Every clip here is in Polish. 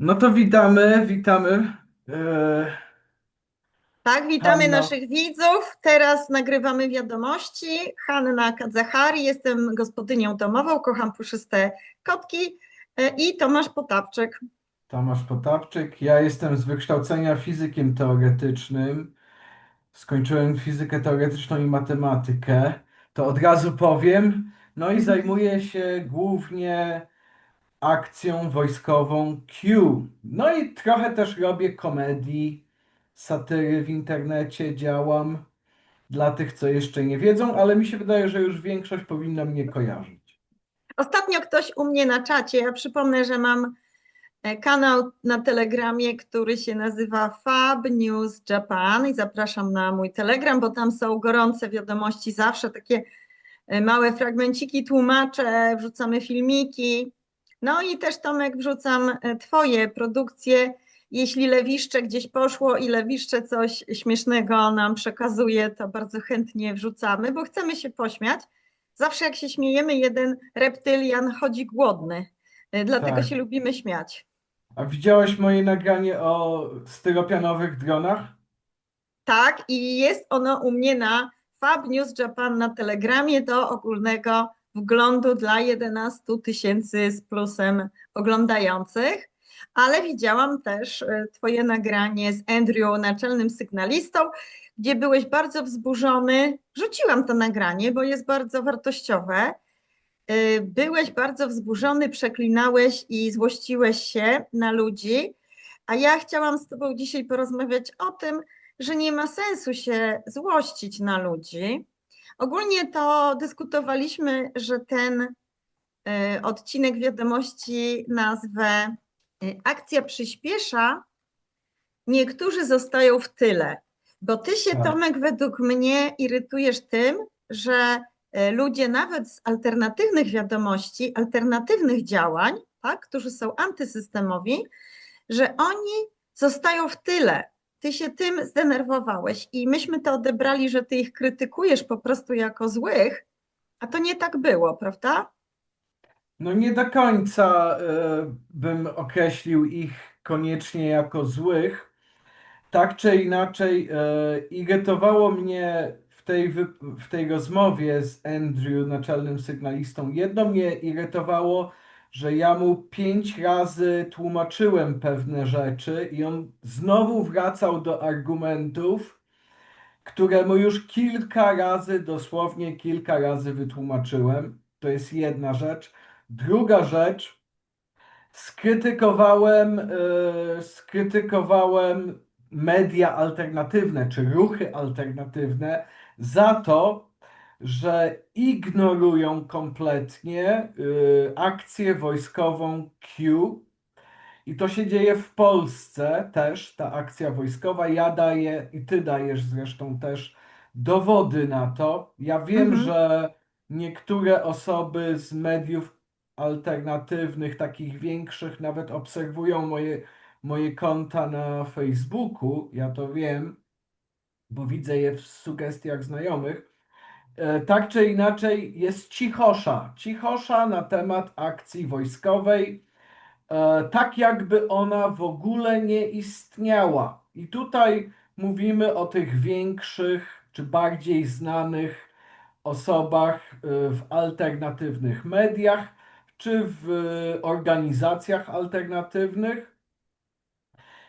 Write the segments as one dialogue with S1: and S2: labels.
S1: No to witamy, witamy. E,
S2: Tak, witamy
S1: Hanno.
S2: naszych widzów. Teraz nagrywamy wiadomości. Hanna Kadzachari, jestem gospodynią domową, kocham puszyste kotki e, i Tomasz Potapczyk.
S1: Tomasz Potapczyk. Ja jestem z wykształcenia fizykiem teoretycznym. Skończyłem fizykę teoretyczną i matematykę. To od razu powiem. No i zajmuję się głównie akcją wojskową Q. No i trochę też robię komedii, satyry w internecie, działam. Dla tych, co jeszcze nie wiedzą, ale mi się wydaje, że już większość powinna mnie kojarzyć.
S2: Ostatnio ktoś u mnie na czacie, ja przypomnę, że mam e, kanał na Telegramie, który się nazywa Fab News Japan i zapraszam na mój Telegram, bo tam są gorące wiadomości, zawsze takie e, małe fragmenciki tłumaczę, wrzucamy filmiki. No i też Tomek wrzucam e, Twoje produkcje. Jeśli lewiszcze gdzieś poszło i lewiszcze coś śmiesznego nam przekazuje, to bardzo chętnie wrzucamy, bo chcemy się pośmiać. Zawsze jak się śmiejemy, jeden reptylian chodzi głodny. E, Dlatego
S1: Tak.
S2: się lubimy śmiać.
S1: A widziałeś moje nagranie o styropianowych dronach?
S2: Tak, i jest ono u mnie na Fab News Japan na Telegramie do ogólnego wglądu dla 11 tysięcy z plusem oglądających. Ale widziałam też e, Twoje nagranie z Andrew, naczelnym sygnalistą, gdzie byłeś bardzo wzburzony. Wrzuciłam to nagranie, bo jest bardzo wartościowe. Y, Byłeś bardzo wzburzony, przeklinałeś i złościłeś się na ludzi, a ja chciałam z Tobą dzisiaj porozmawiać o tym, że nie ma sensu się złościć na ludzi. Ogólnie to dyskutowaliśmy, że ten y, odcinek wiadomości nazwę y, Akcja przyspiesza, niektórzy zostają w tyle. Bo ty się,
S1: Tak.
S2: Tomek, według mnie irytujesz tym, że e, ludzie nawet z alternatywnych wiadomości, alternatywnych działań, tak, którzy są antysystemowi, że oni zostają w tyle. Ty się tym zdenerwowałeś i myśmy to odebrali, że ty ich krytykujesz po prostu jako złych, a to nie tak było, prawda?
S1: No nie do końca e, bym określił ich koniecznie jako złych. Tak czy inaczej, e, irytowało mnie w tej, w tej rozmowie z Andrew, naczelnym sygnalistą, jedno mnie irytowało, że ja mu pięć razy tłumaczyłem pewne rzeczy i on znowu wracał do argumentów, które mu już kilka razy, dosłownie kilka razy wytłumaczyłem. To jest jedna rzecz. Druga rzecz, skrytykowałem, e, skrytykowałem media alternatywne czy ruchy alternatywne za to, że ignorują kompletnie y, akcję wojskową Q. I to się dzieje w Polsce też, ta akcja wojskowa. Ja daję i ty dajesz zresztą też dowody na to. Ja wiem,
S2: Mhm.
S1: że niektóre osoby z mediów alternatywnych, takich większych, nawet obserwują moje, moje konta na Facebooku. Ja to wiem, bo widzę je w sugestiach znajomych. E, Tak czy inaczej, jest cichosza. Cichosza na temat akcji wojskowej, e, tak jakby ona w ogóle nie istniała. I tutaj mówimy o tych większych czy bardziej znanych osobach e, w alternatywnych mediach czy w organizacjach alternatywnych.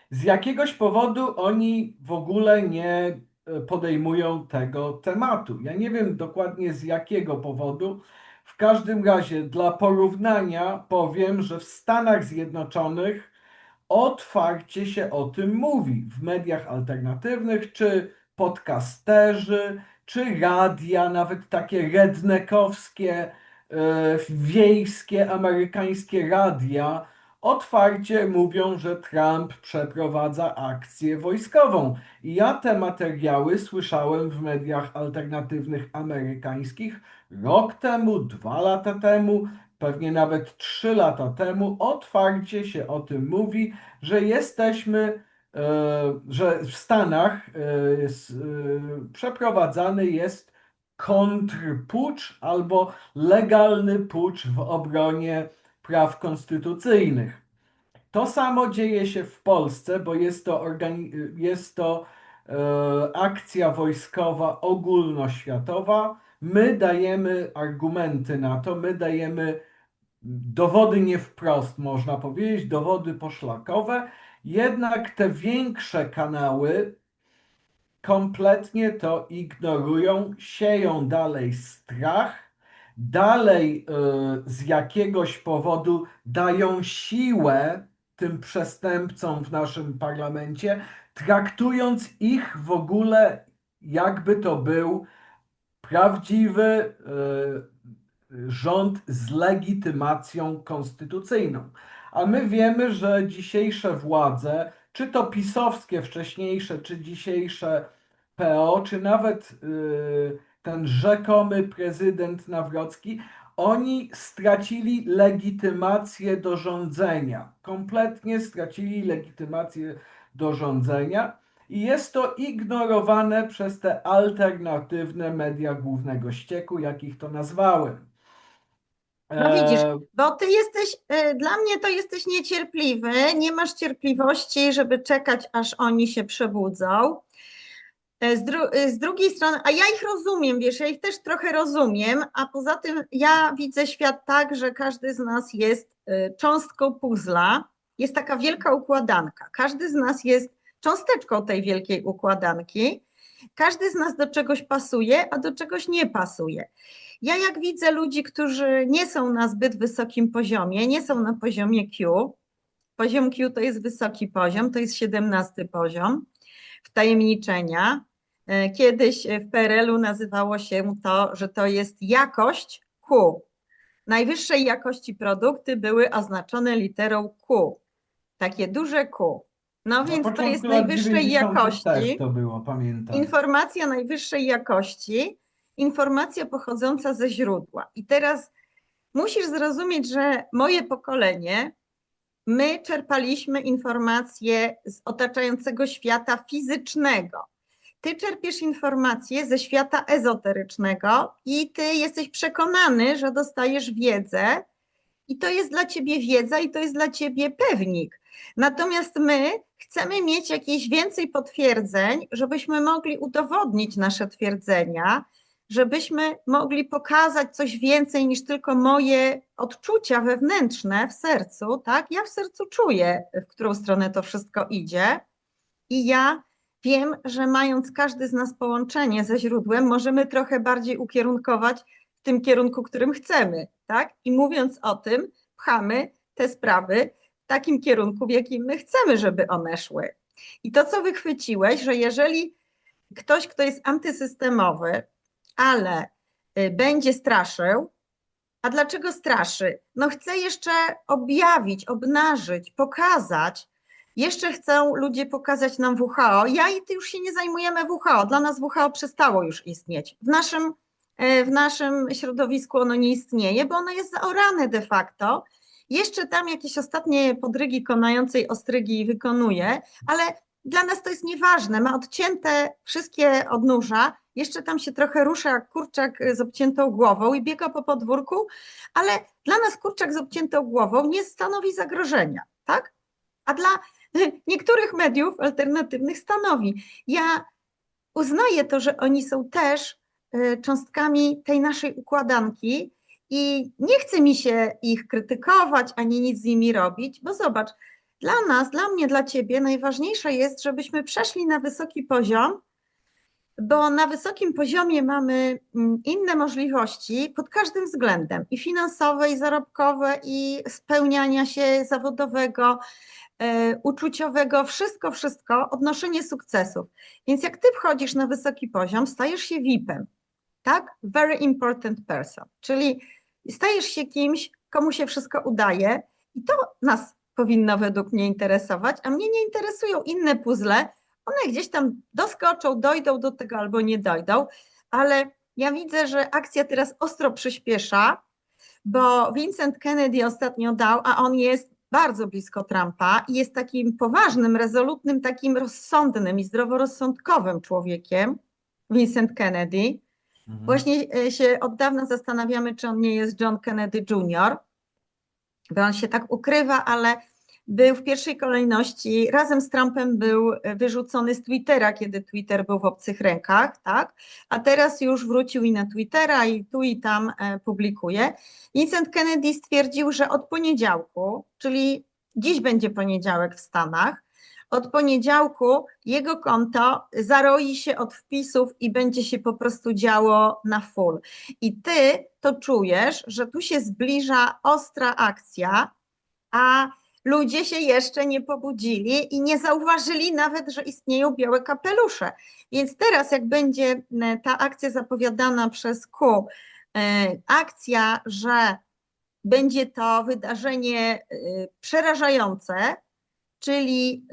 S1: Z jakiegoś powodu oni w ogóle nie podejmują tego tematu. Ja nie wiem dokładnie z jakiego powodu. W każdym razie, dla porównania powiem, że w Stanach Zjednoczonych otwarcie się o tym mówi w mediach alternatywnych, czy podcasterzy, czy radia, nawet takie redneckowskie, e, wiejskie, amerykańskie radia otwarcie mówią, że Trump przeprowadza akcję wojskową. Ja te materiały słyszałem w mediach alternatywnych amerykańskich rok temu, dwa lata temu, pewnie nawet trzy lata temu. Otwarcie się o tym mówi, że jesteśmy, e, że w Stanach e, e, przeprowadzany jest kontrpucz albo legalny pucz w obronie praw konstytucyjnych. To samo dzieje się w Polsce, bo jest to, jest to e, akcja wojskowa ogólnoświatowa. My dajemy argumenty na to, my dajemy dowody nie wprost, można powiedzieć, dowody poszlakowe. Jednak te większe kanały kompletnie to ignorują, sieją dalej strach, dalej e, z jakiegoś powodu dają siłę tym przestępcom w naszym parlamencie, traktując ich w ogóle jakby to był prawdziwy e, rząd z legitymacją konstytucyjną. A my wiemy, że dzisiejsze władze, czy to pisowskie wcześniejsze, czy dzisiejsze PO, czy nawet y, ten rzekomy prezydent Nawrocki, oni stracili legitymację do rządzenia. Kompletnie stracili legitymację do rządzenia i jest to ignorowane przez te alternatywne media głównego ścieku, jakich to nazwałem.
S2: No widzisz,
S1: E,
S2: Bo ty jesteś, y, dla mnie to jesteś niecierpliwy, nie masz cierpliwości, żeby czekać, aż oni się przebudzą. E, Z, dru- y, z drugiej strony, a ja ich rozumiem, wiesz, ja ich też trochę rozumiem, a poza tym ja widzę świat tak, że każdy z nas jest y, cząstką puzla, jest taka wielka układanka. Każdy z nas jest cząsteczką tej wielkiej układanki. Każdy z nas do czegoś pasuje, a do czegoś nie pasuje. Ja jak widzę ludzi, którzy nie są na zbyt wysokim poziomie, nie są na poziomie Q, poziom Q to jest wysoki poziom, to jest 17 poziom wtajemniczenia. E, Kiedyś w PRL-u nazywało się to, że to jest jakość Q. Najwyższej jakości produkty były oznaczone literą Q. Takie duże Q. No więc to jest najwyższej
S1: 90.
S2: jakości.
S1: To było, pamiętam.
S2: Informacja najwyższej jakości, informacja pochodząca ze źródła. I teraz musisz zrozumieć, że moje pokolenie, my czerpaliśmy informacje z otaczającego świata fizycznego. Ty czerpiesz informacje ze świata ezoterycznego i ty jesteś przekonany, że dostajesz wiedzę, i to jest dla ciebie wiedza, i to jest dla ciebie pewnik. Natomiast my chcemy mieć jakieś więcej potwierdzeń, żebyśmy mogli udowodnić nasze twierdzenia, żebyśmy mogli pokazać coś więcej niż tylko moje odczucia wewnętrzne w sercu, tak? Ja w sercu czuję, w którą stronę to wszystko idzie i ja wiem, że mając każdy z nas połączenie ze źródłem, możemy trochę bardziej ukierunkować w tym kierunku, którym chcemy, tak? I mówiąc o tym, pchamy te sprawy w takim kierunku, w jakim my chcemy, żeby one szły. I to, co wychwyciłeś, że jeżeli ktoś, kto jest antysystemowy, ale y, będzie straszył, a dlaczego straszy? No chce jeszcze objawić, obnażyć, pokazać. Jeszcze chcą ludzie pokazać nam WHO. Ja i ty już się nie zajmujemy WHO. Dla nas WHO przestało już istnieć. W naszym, e, w naszym środowisku ono nie istnieje, bo ono jest zaorane de facto. Jeszcze tam jakieś ostatnie podrygi konającej ostrygi wykonuje, ale dla nas to jest nieważne. Ma odcięte wszystkie odnóża, jeszcze tam się trochę rusza kurczak z obciętą głową i biega po podwórku, ale dla nas kurczak z obciętą głową nie stanowi zagrożenia, tak? A dla niektórych mediów alternatywnych stanowi. Ja uznaję to, że oni są też y, cząstkami tej naszej układanki i nie chce mi się ich krytykować ani nic z nimi robić, bo zobacz, dla nas, dla mnie, dla ciebie najważniejsze jest, żebyśmy przeszli na wysoki poziom, bo na wysokim poziomie mamy mm, inne możliwości pod każdym względem i finansowe, i zarobkowe, i spełniania się zawodowego, e, uczuciowego, wszystko, wszystko, odnoszenie sukcesów. Więc jak ty wchodzisz na wysoki poziom, stajesz się VIP-em, tak? Very important person, czyli stajesz się kimś, komu się wszystko udaje i to nas powinno według mnie interesować, a mnie nie interesują inne puzzle, one gdzieś tam doskoczą, dojdą do tego albo nie dojdą, ale ja widzę, że akcja teraz ostro przyspiesza, bo Vincent Kennedy ostatnio dał, a on jest bardzo blisko Trumpa i jest takim poważnym, rezolutnym, takim rozsądnym i zdroworozsądkowym człowiekiem, Vincent Kennedy.
S1: Mhm.
S2: Właśnie e, się od dawna zastanawiamy, czy on nie jest John Kennedy Jr., bo on się tak ukrywa, ale był w pierwszej kolejności, razem z Trumpem był wyrzucony z Twittera, kiedy Twitter był w obcych rękach, tak? A teraz już wrócił i na Twittera i tu i tam e, publikuje. Vincent Kennedy stwierdził, że od poniedziałku, czyli dziś będzie poniedziałek w Stanach, od poniedziałku jego konto zaroi się od wpisów i będzie się po prostu działo na full. I ty to czujesz, że tu się zbliża ostra akcja, a ludzie się jeszcze nie pobudzili i nie zauważyli nawet, że istnieją białe kapelusze. Więc teraz, jak będzie e, ta akcja zapowiadana przez Q, e, akcja, że będzie to wydarzenie e, przerażające, czyli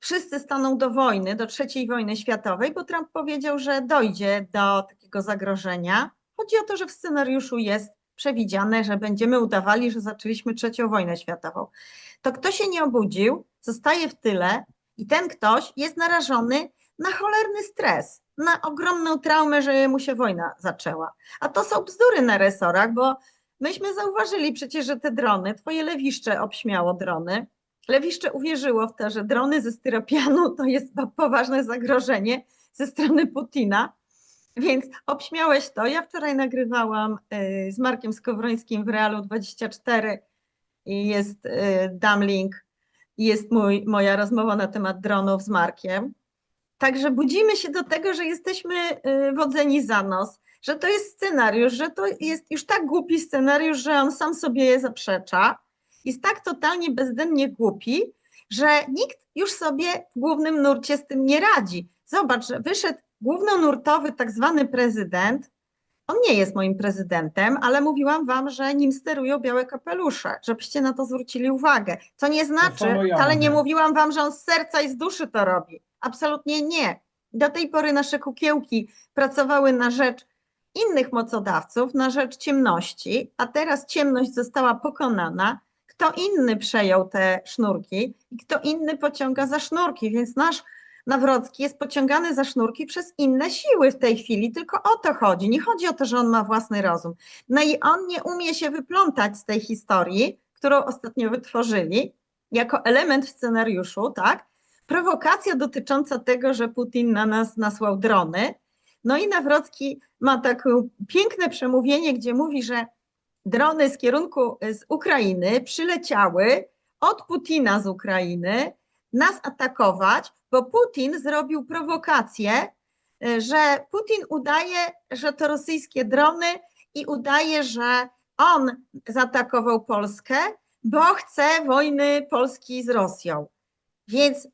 S2: wszyscy staną do wojny, do trzeciej wojny światowej, bo Trump powiedział, że dojdzie do takiego zagrożenia. Chodzi o to, że w scenariuszu jest przewidziane, że będziemy udawali, że zaczęliśmy trzecią wojnę światową. To kto się nie obudził, zostaje w tyle i ten ktoś jest narażony na cholerny stres, na ogromną traumę, że mu się wojna zaczęła. A to są bzdury na resorach, bo myśmy zauważyli przecież, że te drony, twoje lewiszcze obśmiało drony, Lewiszcze uwierzyło w to, że drony ze styropianu to jest poważne zagrożenie ze strony Putina, więc obśmiałeś to. Ja wczoraj nagrywałam y, z Markiem Skowrońskim w Realu 24 i jest y, dam link, jest mój, moja rozmowa na temat dronów z Markiem. Także budzimy się do tego, że jesteśmy y, wodzeni za nos, że to jest scenariusz, że to jest już tak głupi scenariusz, że on sam sobie je zaprzecza jest tak totalnie bezdennie głupi, że nikt już sobie w głównym nurcie z tym nie radzi. Zobacz, że wyszedł głównonurtowy tak zwany prezydent. On nie jest moim prezydentem, ale mówiłam wam, że nim sterują białe kapelusze, żebyście na to zwrócili uwagę. Co nie znaczy,
S1: ja
S2: ale nie mówiłam wam, że on z serca i z duszy to robi. Absolutnie nie. Do tej pory nasze kukiełki pracowały na rzecz innych mocodawców, na rzecz ciemności, a teraz ciemność została pokonana kto inny przejął te sznurki i kto inny pociąga za sznurki, więc nasz Nawrocki jest pociągany za sznurki przez inne siły w tej chwili, tylko o to chodzi. Nie chodzi o to, że on ma własny rozum. No i on nie umie się wyplątać z tej historii, którą ostatnio wytworzyli, jako element w scenariuszu, tak? Prowokacja dotycząca tego, że Putin na nas nasłał drony. No i Nawrocki ma takie piękne przemówienie, gdzie mówi, że drony z kierunku z Ukrainy przyleciały od Putina z Ukrainy nas atakować, bo Putin zrobił prowokację, e, że Putin udaje, że to rosyjskie drony i udaje, że on zaatakował Polskę, bo chce wojny Polski z Rosją. Więc,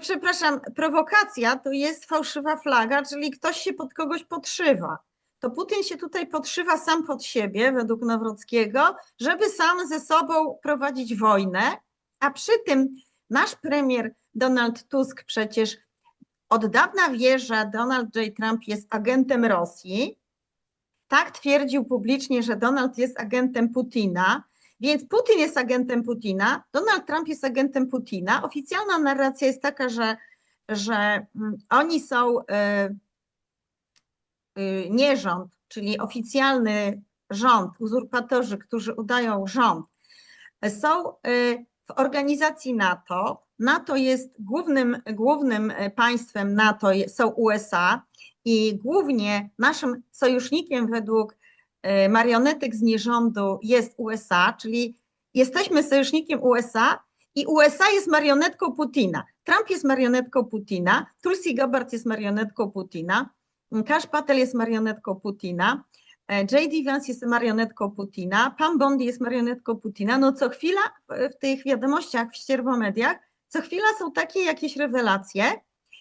S2: przepraszam, prowokacja to jest fałszywa flaga, czyli ktoś się pod kogoś podszywa to Putin się tutaj podszywa sam pod siebie, według Nawrockiego, żeby sam ze sobą prowadzić wojnę, a przy tym nasz premier Donald Tusk przecież od dawna wie, że Donald J. Trump jest agentem Rosji. Tak twierdził publicznie, że Donald jest agentem Putina, więc Putin jest agentem Putina, Donald Trump jest agentem Putina. Oficjalna narracja jest taka, że, że mm, oni są. Yy, Y, nie rząd, czyli oficjalny rząd, uzurpatorzy, którzy udają rząd, są y, organizacji NATO. NATO jest głównym, głównym państwem NATO, są USA i głównie naszym sojusznikiem według y, marionetek z nierządu jest USA, czyli jesteśmy sojusznikiem USA i USA jest marionetką Putina. Trump jest marionetką Putina, Tulsi Gabbard jest marionetką Putina, Kash Patel jest marionetką Putina, e, J.D. Vance jest marionetką Putina, Pam Bondi jest marionetką Putina. No co chwila w tych wiadomościach w ścierwomediach, co chwila są takie jakieś rewelacje.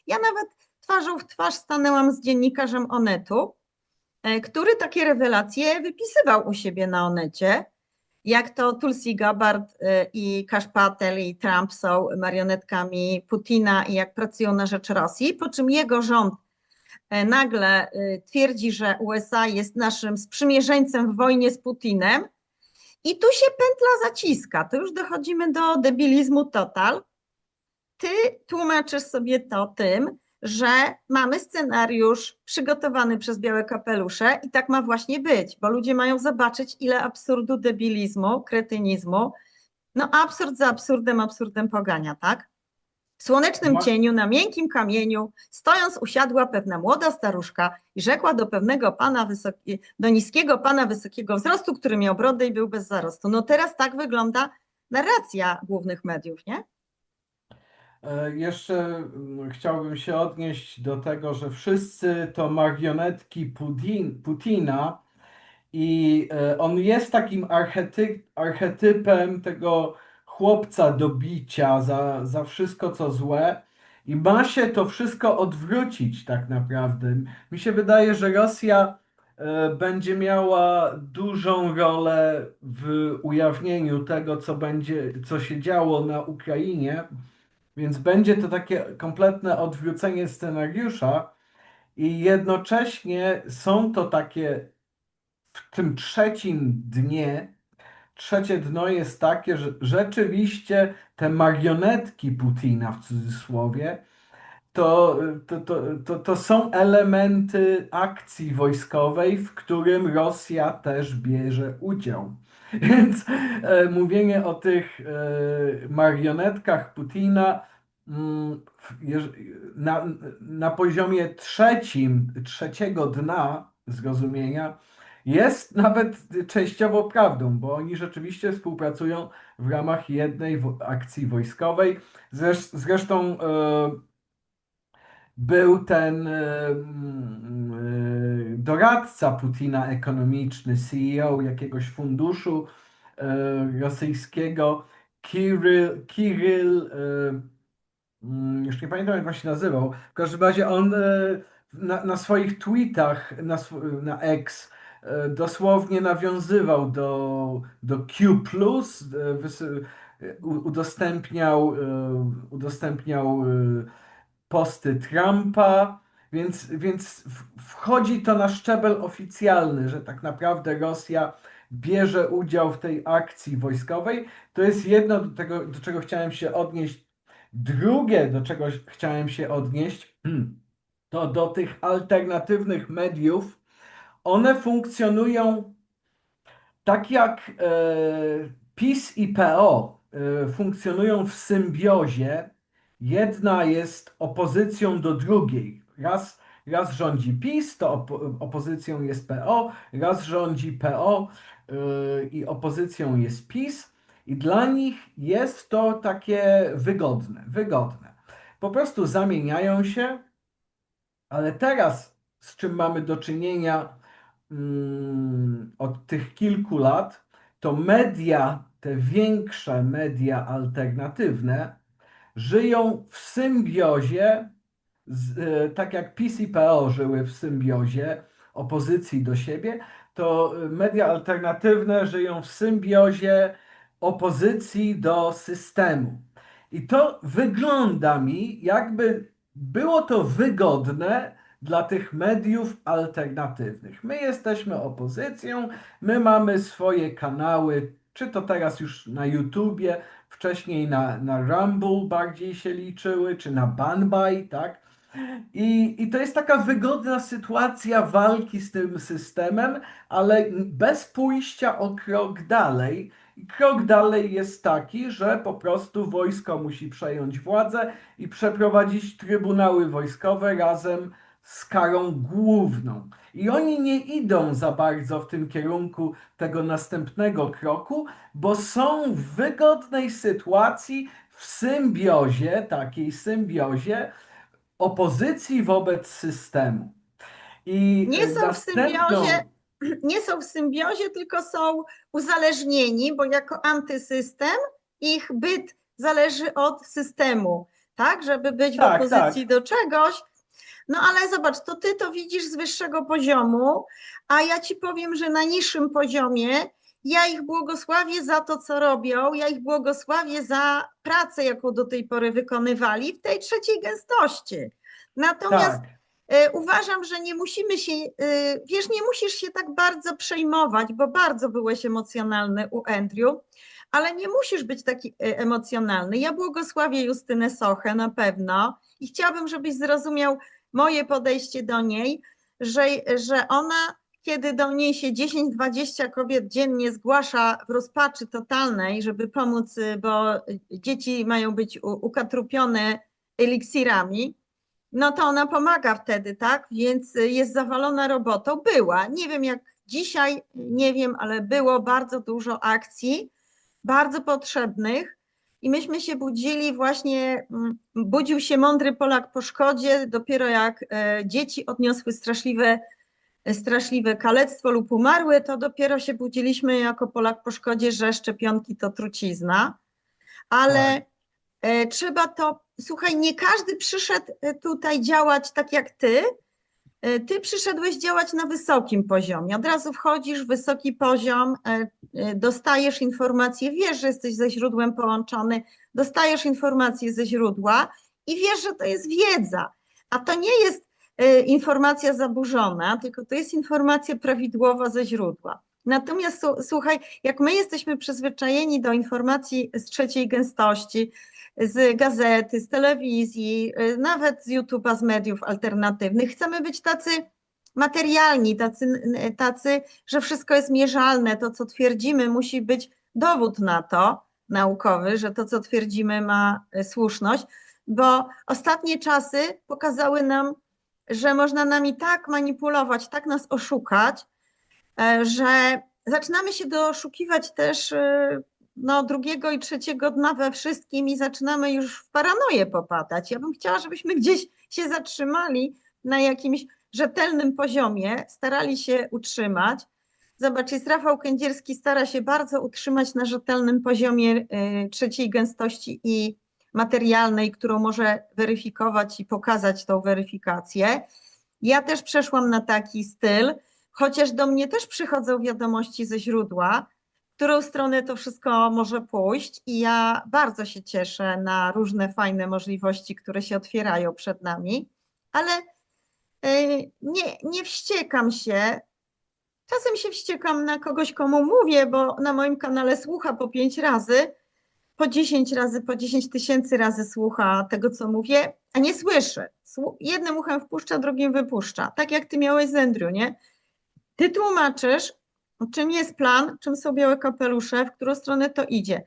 S2: Ja nawet twarzą w twarz stanęłam z dziennikarzem Onetu, e, który takie rewelacje wypisywał u siebie na Onecie, jak to Tulsi Gabbard e, i Kash Patel i Trump są marionetkami Putina i jak pracują na rzecz Rosji, po czym jego rząd E, nagle y, twierdzi, że USA jest naszym sprzymierzeńcem w wojnie z Putinem i tu się pętla zaciska. To już dochodzimy do debilizmu total. Ty tłumaczysz sobie to tym, że mamy scenariusz przygotowany przez białe kapelusze i tak ma właśnie być, bo ludzie mają zobaczyć, ile absurdu, debilizmu, kretynizmu No absurd za absurdem, absurdem pogania, tak? W słonecznym cieniu, na miękkim kamieniu, stojąc usiadła pewna młoda staruszka i rzekła do pewnego pana wysoki, do niskiego pana wysokiego wzrostu, który miał brodę i był bez zarostu. No teraz tak wygląda narracja głównych mediów, nie?
S1: E, Jeszcze mm, chciałbym się odnieść do tego, że wszyscy to marionetki Putin, Putina i e, on jest takim archety, archetypem tego chłopca do bicia za, za wszystko co złe i ma się to wszystko odwrócić tak naprawdę. Mi się wydaje, że Rosja e, będzie miała dużą rolę w ujawnieniu tego, co będzie, co się działo na Ukrainie. Więc będzie to takie kompletne odwrócenie scenariusza i jednocześnie są to takie w tym trzecim dnie, trzecie dno jest takie, że rzeczywiście te marionetki Putina w cudzysłowie to, to, to, to, to są elementy akcji wojskowej, w którym Rosja też bierze udział. Więc e, mówienie o tych e, marionetkach Putina mm, w- jeż- na, na poziomie trzecim, trzeciego dna zrozumienia jest nawet częściowo prawdą, bo oni rzeczywiście współpracują w ramach jednej akcji wojskowej. Zresz- Zresztą e, był ten e, mm, e, doradca Putina ekonomiczny, CEO jakiegoś funduszu rosyjskiego, Kiryl e, mm, już nie pamiętam jak on się nazywał, w każdym razie on na, na swoich tweetach na, na dosłownie nawiązywał do, do Q+, e, e, udostępniał, e, udostępniał e, posty Trumpa, więc, więc wchodzi to na szczebel oficjalny, że tak naprawdę Rosja bierze udział w tej akcji wojskowej. To jest jedno do tego, do czego chciałem się odnieść. Drugie, do czego chciałem się odnieść, to do tych alternatywnych mediów. One funkcjonują tak jak e, PiS i PO e, funkcjonują w symbiozie, jedna jest opozycją do drugiej. Raz, raz rządzi PiS, to opo- opozycją jest PO, raz rządzi PO e, i opozycją jest PiS. I dla nich jest to takie wygodne, wygodne. Po prostu zamieniają się, ale teraz z czym mamy do czynienia od tych kilku lat, to media, te większe media alternatywne, żyją w symbiozie, z, e, tak jak PiS i PO żyły w symbiozie opozycji do siebie, to media alternatywne żyją w symbiozie opozycji do systemu. I to wygląda mi, jakby było to wygodne dla tych mediów alternatywnych. My jesteśmy opozycją, my mamy swoje kanały, czy to teraz już na YouTubie, wcześniej na, na Rumble bardziej się liczyły, czy na Banbay, tak? I, I to jest taka wygodna sytuacja walki z tym systemem, ale bez pójścia o krok dalej. Krok dalej jest taki, że po prostu wojsko musi przejąć władzę i przeprowadzić trybunały wojskowe razem z karą główną. I oni nie idą za bardzo w tym kierunku tego następnego kroku, bo są w wygodnej sytuacji, w symbiozie, takiej symbiozie opozycji wobec systemu. I
S2: Nie są w
S1: następną-
S2: symbiozie, nie są w symbiozie, tylko są uzależnieni, bo jako antysystem ich byt zależy od systemu, tak? Żeby być w
S1: Tak,
S2: opozycji do czegoś. No ale zobacz, to ty to widzisz z wyższego poziomu, a ja ci powiem, że na niższym poziomie ja ich błogosławię za to, co robią, ja ich błogosławię za pracę, jaką do tej pory wykonywali w tej trzeciej gęstości. Natomiast
S1: Tak.
S2: E, Uważam, że nie musimy się, e, wiesz, nie musisz się tak bardzo przejmować, bo bardzo byłeś emocjonalny u Andrew, ale nie musisz być taki e, emocjonalny. Ja błogosławię Justynę Sochę na pewno i chciałabym, żebyś zrozumiał moje podejście do niej, że, że ona kiedy do mnie się 10-20 kobiet dziennie zgłasza w rozpaczy totalnej, żeby pomóc, y, bo dzieci mają być ukatrupione eliksirami, no to ona pomaga wtedy, tak? Więc jest zawalona robotą. Była. Nie wiem jak dzisiaj, nie wiem, ale było bardzo dużo akcji, bardzo potrzebnych. I myśmy się budzili właśnie, mm, budził się mądry Polak po szkodzie, dopiero jak e, dzieci odniosły straszliwe, straszliwe kalectwo lub umarły, to dopiero się budziliśmy jako Polak po szkodzie, że szczepionki to trucizna. Ale e, trzeba to, słuchaj, nie każdy przyszedł e, tutaj działać tak jak ty. E, Ty przyszedłeś działać na wysokim poziomie. Od razu wchodzisz w wysoki poziom, e, e, dostajesz informacje, wiesz, że jesteś ze źródłem połączony, dostajesz informacje ze źródła i wiesz, że to jest wiedza. A to nie jest informacja zaburzona, tylko to jest informacja prawidłowa ze źródła. Natomiast słuchaj, jak my jesteśmy przyzwyczajeni do informacji z trzeciej gęstości, z gazety, z telewizji, y, nawet z YouTube'a, z mediów alternatywnych. Chcemy być tacy materialni, tacy, tacy, że wszystko jest mierzalne. To, co twierdzimy, musi być dowód na to naukowy, że to, co twierdzimy, ma y, słuszność, bo ostatnie czasy pokazały nam, że można nami tak manipulować, tak nas oszukać, e, że zaczynamy się doszukiwać też y, no, drugiego i trzeciego dna we wszystkim i zaczynamy już w paranoję popadać. Ja bym chciała, żebyśmy gdzieś się zatrzymali na jakimś rzetelnym poziomie, starali się utrzymać. Zobacz, jest Rafał Kędzierski, stara się bardzo utrzymać na rzetelnym poziomie y, trzeciej gęstości i materialnej, którą może weryfikować i pokazać tą weryfikację. Ja też przeszłam na taki styl, chociaż do mnie też przychodzą wiadomości ze źródła, którą stronę to wszystko może pójść i ja bardzo się cieszę na różne fajne możliwości, które się otwierają przed nami, ale y, nie, nie wściekam się. Czasem się wściekam na kogoś, komu mówię, bo na moim kanale słucha po pięć razy, po 10 razy, po 10 tysięcy razy słucha tego, co mówię, a nie słyszy. Jednym uchem wpuszcza, drugim wypuszcza. Tak jak ty miałeś z Andrew, nie? Ty tłumaczysz, czym jest plan, czym są białe kapelusze, w którą stronę to idzie.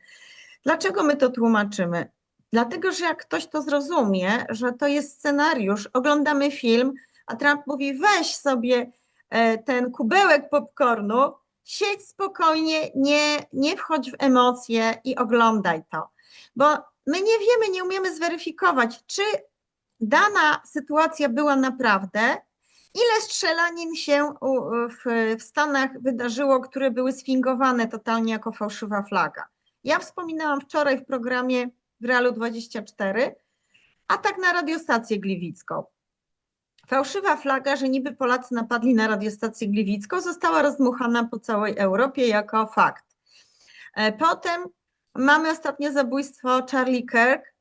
S2: Dlaczego my to tłumaczymy? Dlatego, że jak ktoś to zrozumie, że to jest scenariusz, oglądamy film, a Trump mówi: weź sobie e, ten kubełek popcornu, siedź spokojnie, nie, nie wchodź w emocje i oglądaj to. Bo my nie wiemy, nie umiemy zweryfikować, czy dana sytuacja była naprawdę, ile strzelanin się w Stanach wydarzyło, które były sfingowane totalnie jako fałszywa flaga. Ja wspominałam wczoraj w programie w Realu 24, atak na radiostację gliwicką. Fałszywa flaga, że niby Polacy napadli na radiostację gliwicką, została rozdmuchana po całej Europie jako fakt. E, Potem mamy ostatnie zabójstwo Charlie Kirk,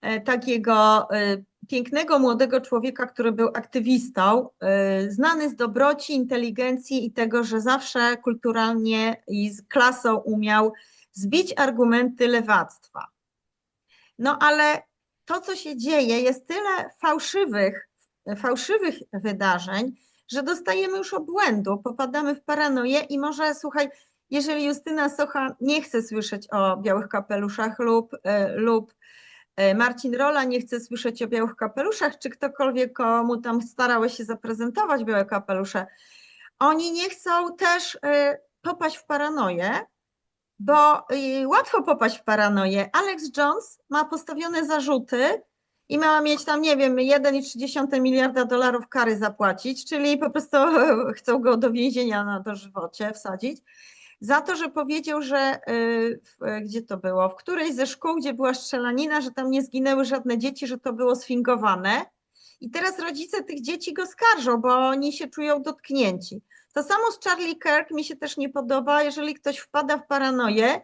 S2: e, takiego e, pięknego młodego człowieka, który był aktywistą, e, znany z dobroci, inteligencji i tego, że zawsze kulturalnie i z klasą umiał zbić argumenty lewactwa. No ale to, co się dzieje, jest tyle fałszywych, fałszywych wydarzeń, że dostajemy już obłędu, popadamy w paranoję i może, słuchaj, jeżeli Justyna Socha nie chce słyszeć o białych kapeluszach lub, e, lub Marcin Rola nie chce słyszeć o białych kapeluszach, czy ktokolwiek komu tam starałeś się zaprezentować białe kapelusze, oni nie chcą też e, popaść w paranoję, bo y, łatwo popaść w paranoję. Alex Jones ma postawione zarzuty i miała mieć tam, nie wiem, 1,3 miliarda dolarów kary zapłacić, czyli po prostu chcą go do więzienia na dożywocie wsadzić, za to, że powiedział, że y, w, gdzie to było, w którejś ze szkół, gdzie była strzelanina, że tam nie zginęły żadne dzieci, że to było sfingowane. I teraz rodzice tych dzieci go skarżą, bo oni się czują dotknięci. To samo z Charlie Kirk mi się też nie podoba, jeżeli ktoś wpada w paranoję,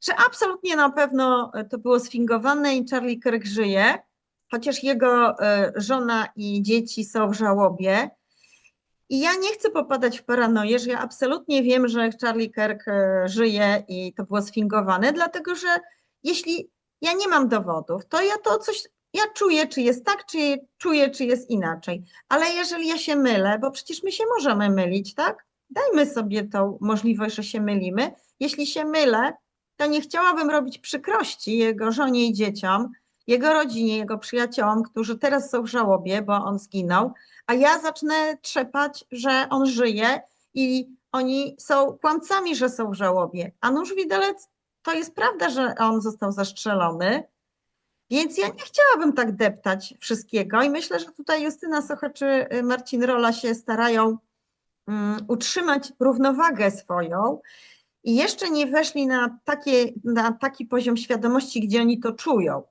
S2: że absolutnie na pewno e, to było sfingowane i Charlie Kirk żyje, chociaż jego e, żona i dzieci są w żałobie. I ja nie chcę popadać w paranoję, że ja absolutnie wiem, że Charlie Kirk e, żyje i to było sfingowane, dlatego że jeśli ja nie mam dowodów, to ja to coś ja czuję, czy jest tak, czy czuję, czy jest inaczej. Ale jeżeli ja się mylę, bo przecież my się możemy mylić, tak? Dajmy sobie tą możliwość, że się mylimy. Jeśli się mylę, to nie chciałabym robić przykrości jego żonie i dzieciom, jego rodzinie, jego przyjaciołom, którzy teraz są w żałobie, bo on zginął, a ja zacznę trzepać, że on żyje i oni są kłamcami, że są w żałobie. A nóż widelec to jest prawda, że on został zastrzelony, więc ja nie chciałabym tak deptać wszystkiego i myślę, że tutaj Justyna Socha czy Marcin Rola się starają mm, utrzymać równowagę swoją i jeszcze nie weszli na, takie, na taki poziom świadomości, gdzie oni to czują.